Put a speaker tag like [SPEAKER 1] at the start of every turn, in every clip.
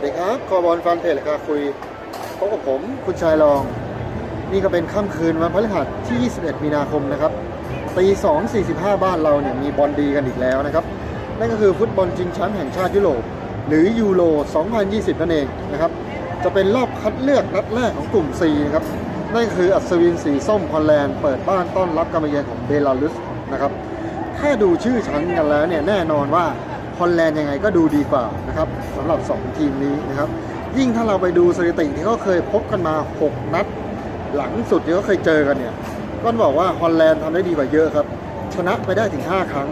[SPEAKER 1] วัสดีครับ คอบอลฟันเพจราคาคุยพบกับผม คุณชายรอง นี่ก็เป็นค่ำคืนวันพฤหัสที่ 21 มีนาคมนะครับ ตี 2.45 บ้านเราเนี่ยมีบอลดีกันอีกแล้วนะครับ นั่นก็คือฟุตบอลชิงแชมป์แห่งชาติยุโรป หรือยูโร 2020 นั่นเองนะครับ จะเป็นรอบคัดเลือกนัดแรกของกลุ่ม C นะครับ นั่นคืออัศวินสีส้มฮอลแลนด์เปิดบ้านต้อนรับการมาเยือนของเบลารุสนะครับ ถ้าดูชื่อชั้นกันแล้วเนี่ยแน่นอนว่า ฮอลแลนด์ยังไงก็ดูดีกว่านะครับสำหรับ 2 ทีมนี้นะครับ ยิ่งถ้าเราไปดูสถิติที่เขาเคยพบกันมา 6 นัด หลังสุดที่เขาเคยเจอกันเนี่ยก็บอกว่าฮอลแลนด์ทำได้ดีกว่าเยอะครับ ชนะไปได้ถึง 5 ครั้ง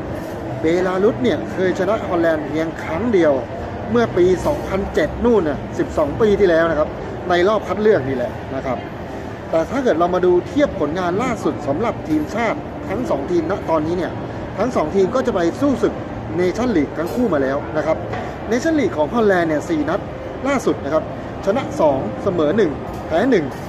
[SPEAKER 1] เบลารุสเนี่ยเคยชนะฮอลแลนด์เพียงครั้งเดียว เมื่อปี 2007 นู่นน่ะ 12 ปีที่แล้วนะครับ ในรอบคัดเลือกนี่แหละนะครับ แต่ถ้าเกิดเรามาดูเทียบผลงานล่าสุดสำหรับทีมชาติทั้ง 2 ทีมณตอนนี้เนี่ยทั้ง 2 ทีมก็จะไปสู้ศึก เนชั่นลีกทั้งคู่มาแล้วนะครับเนชั่นลีกของฮอลแลนด์เนี่ยสนัดล่าสุดนะครับชนะ 2 เสมอ 1 แพ้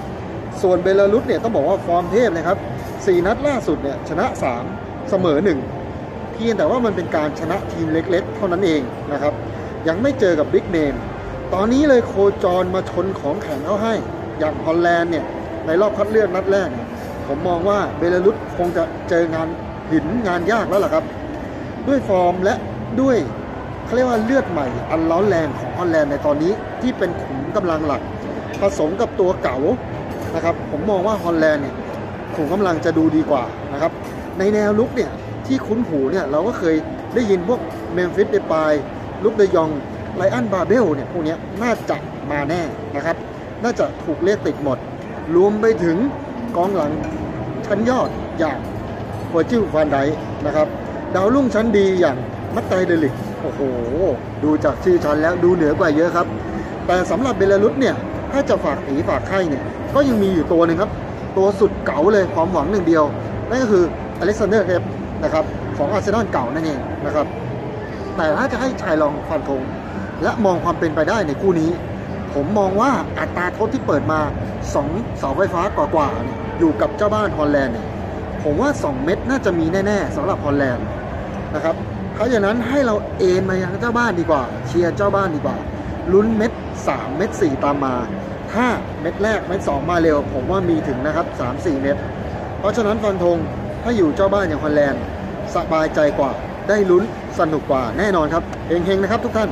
[SPEAKER 1] 1 ส่วนเบลารุสเนี่ยต้องบอกว่าฟอร์มเทพนะครับ 4 นัดล่าสุดเนี่ยชนะ 3 เสมอ 1 เพียงแต่ว่ามันเป็นการชนะทีมเล็ก ๆ เท่านั้นเองนะครับ ยังไม่เจอกับบิ๊กเนม ตอนนี้เลยโคจรมาชนของแข็งเขาให้ อย่างฮอลแลนด์เนี่ยในรอบคัดเลือกนัดแรก ผมมองว่าเบลารุสคงจะเจองานหินงานยากแล้วล่ะครับ ด้วยฟอร์มและด้วยเขาเรียกว่าเลือดใหม่ อันร้อนแรงของฮอลแลนด์ในตอนนี้ที่เป็นขุมกำลังหลัก ผสมกับตัวเก่านะครับ ผมมองว่าฮอลแลนด์เนี่ยขุมกำลังจะดูดีกว่านะครับ ในแนวลุกเนี่ยที่คุ้นหูเนี่ยเราก็เคยได้ยินพวกเมมฟิสเดปายลุกเดยองไลอันบาเบลเนี่ยพวกนี้น่าจะมาแน่นะครับ น่าจะถูกเรียกติดหมด รวมไปถึงกองหลังชั้นยอดอย่างโคจิลฟานไดนะครับ ดาวรุ่งชั้นดีอย่างมัตไตเดลิกโอ้โห ดูจากชื่อชั้นแล้วดูเหนือกว่าเยอะครับ แต่สำหรับเบลารุสเนี่ย ถ้าจะฝากผีฝากไข่เนี่ย ก็ยังมีอยู่ตัวหนึ่งครับ ตัวสุดเก๋าเลยความหวังหนึ่งเดียว นั่นก็คืออเล็กซานเดอร์เฮฟนะครับของอาร์เซนอลเก่านั่นเองนะครับ แต่ถ้าจะให้ชายลองฟันธงและมองความเป็นไปได้ในคู่นี้ ผมมองว่าอัตราโทษที่เปิดมา 2 เสาไฟฟ้ากว่าๆอยู่กับเจ้าบ้านฮอลแลนด์เนี่ย ผมว่า 2 เม็ดน่าจะมีแน่ๆสำหรับฮอลแลนด์นะครับเพราะฉะนั้นให้เราเอนมายังเจ้าบ้านดีกว่า เชียร์เจ้าบ้านดีกว่าลุ้นเม็ด3เม็ด4ตามมา ถ้าเม็ดแรกเม็ด2มาเร็ว ผมว่ามีถึงนะครับ 3-4 เม็ดเพราะฉะนั้นฟันธงถ้าอยู่เจ้าบ้านอย่างฮอลแลนด์สบายใจกว่าได้ลุ้นสนุกกว่าแน่นอนครับเฮงๆนะครับทุกท่าน